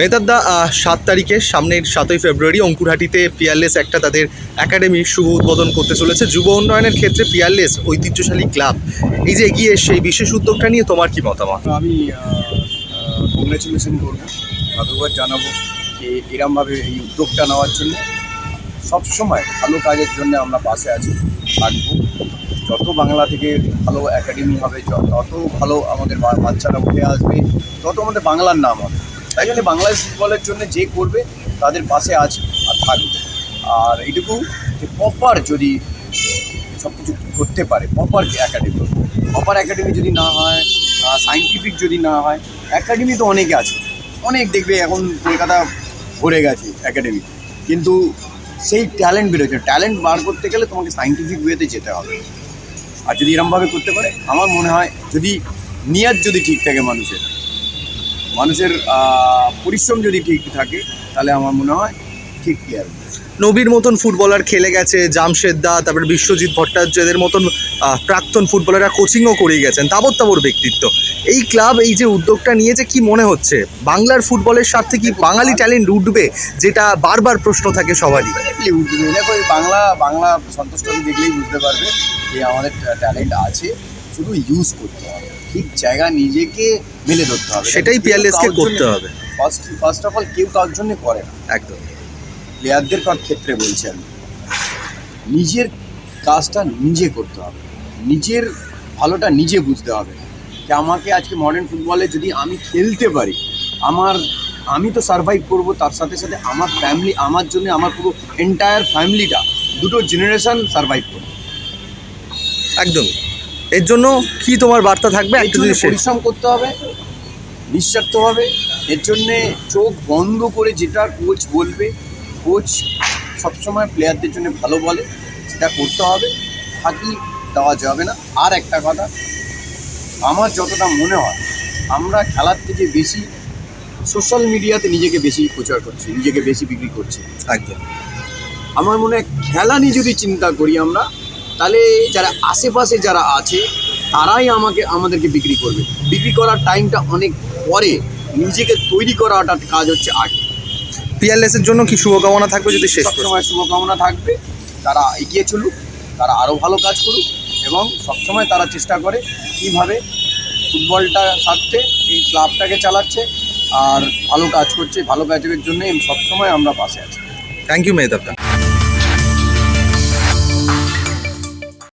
মেহতাবদা সাত তারিখে, সামনের সাতই ফেব্রুয়ারি অঙ্কুরহাটিতে পিয়ারলেস একটা তাদের একাডেমির শুভ উদ্বোধন করতে চলেছে। যুব উন্নয়নের ক্ষেত্রে পিয়ারলেস ঐতিহ্যশালী ক্লাব এই যে এগিয়ে এই বিশেষ উদ্যোগটা নিয়ে তোমার কি মতামত? আমি কংগ্রেচুলেশন করব। সাধুবাদ জানাব যে এরমভাবে এই উদ্যোগটা নেওয়ার জন্য। সবসময় ভালো কাজের জন্য আমরা পাশে আছি, থাকব। যত বাংলা থেকে ভালো একাডেমি হবে তত ভালো আমাদের বাচ্চারা উঠে আসবে। তত আমাদের বাংলার নাম হবে। তাই জন্য বাংলাদেশ ফুটবলের জন্য যে করবে, তাদের পাশে আছে আর থাকবে। আর এইটুকু যে প্রপার যদি সব কিছু করতে পারে প্রপার একাডেমি প্রপার একাডেমি যদি না হয় সাইন্টিফিক যদি না হয় একাডেমি তো অনেকে আছে। অনেক দেখবে এখন কলকাতা ভরে গেছে একাডেমি কিন্তু সেই ট্যালেন্ট বেরোচ্ছে ট্যালেন্ট বার করতে গেলে তোমাকে সাইন্টিফিক ওয়েতে যেতে হবে। আর যদি এরমভাবে করতে পারে, আমার মনে হয় যদি নিয়াত যদি ঠিক থাকে মানুষের মানুষের পরিশ্রম যদি ঠিক থাকে তাহলে আমার মনে হয় ঠিক ক্লিয়ার নবীর মতন ফুটবলার খেলে গেছে জামশেদ দা তারপরে বিশ্বজিৎ ভট্টাচার্য এদের মতন প্রাক্তন ফুটবলাররা কোচিংও করে গেছেন তাবর তাবর ব্যক্তিত্ব। এই ক্লাব এই যে উদ্যোগটা নিয়েছে কি মনে হচ্ছে? বাংলার ফুটবলের স্বার্থে কি বাঙালি ট্যালেন্ট উঠবে যেটা বারবার প্রশ্ন থাকে সবারই? উঠবে। দেখো বাংলা বাংলা সন্তুষ্ট দেখলেই বুঝতে পারবে যে আমাদের ট্যালেন্ট আছে। শুধু ইউজ করতে হবে। ঠিক জায়গা নিজেকে মেলে ধরতে হবে। সেটাই পিয়ারলেসকে করতে হবে। ফার্স্ট ফার্স্ট অফ অল কেউ কারোর জন্য করে না। একদম। প্লেয়ারদের কার ক্ষেত্রে বলছি আমি। নিজের কাজটা নিজে করতে হবে। নিজের ভালোটা নিজে বুঝতে হবে। যে আমাকে আজকে মডার্ন ফুটবলে যদি আমি খেলতে পারি আমার আমি তো সার্ভাইভ করব তার সাথে সাথে আমার ফ্যামিলি আমার জন্য আমার পুরো এন্টায়ার ফ্যামিলিটা দুটো জেনারেশন সার্ভাইভ করবে। একদম। এর জন্য কি তোমার বার্তা থাকবে? একটু যদি পরিশ্রম করতে হবে নিঃস্বার্থ হবে। এর জন্যে চোখ বন্ধ করে যেটা কোচ বলবে কোচ সবসময় প্লেয়ারদের জন্য ভালো বলে সেটা করতে হবে। ফাঁকি দেওয়া যাবে না। আর একটা কথা আমার যতটা মনে হয় আমরা খেলার থেকে বেশি সোশ্যাল মিডিয়াতে নিজেকে বেশি প্রচার করছি নিজেকে বেশি বিক্রি করছি। একদম। আমার মনে হয় খেলা নিয়ে যদি চিন্তা করি আমরা তাহলে যারা আশেপাশে যারা আছে তারাই আমাকে আমাদেরকে বিক্রি করবে। বিক্রি করার টাইমটা অনেক পরে নিজেকে তৈরি করাটা কাজ হচ্ছে আগে। পিয়ারলেস এর জন্য কি শুভকামনা থাকবে যদি শেষ? সবসময় শুভকামনা থাকবে। তারা এগিয়ে চলুক তারা আরও ভালো কাজ করুক এবং সবসময় তারা চেষ্টা করে কীভাবে ফুটবলটা সারতে এই ক্লাবটাকে চালাচ্ছে আর ভালো কাজ করছে। ভালো কাজের জন্য সবসময় আমরা পাশে আছি। Thank you মেহতাবদা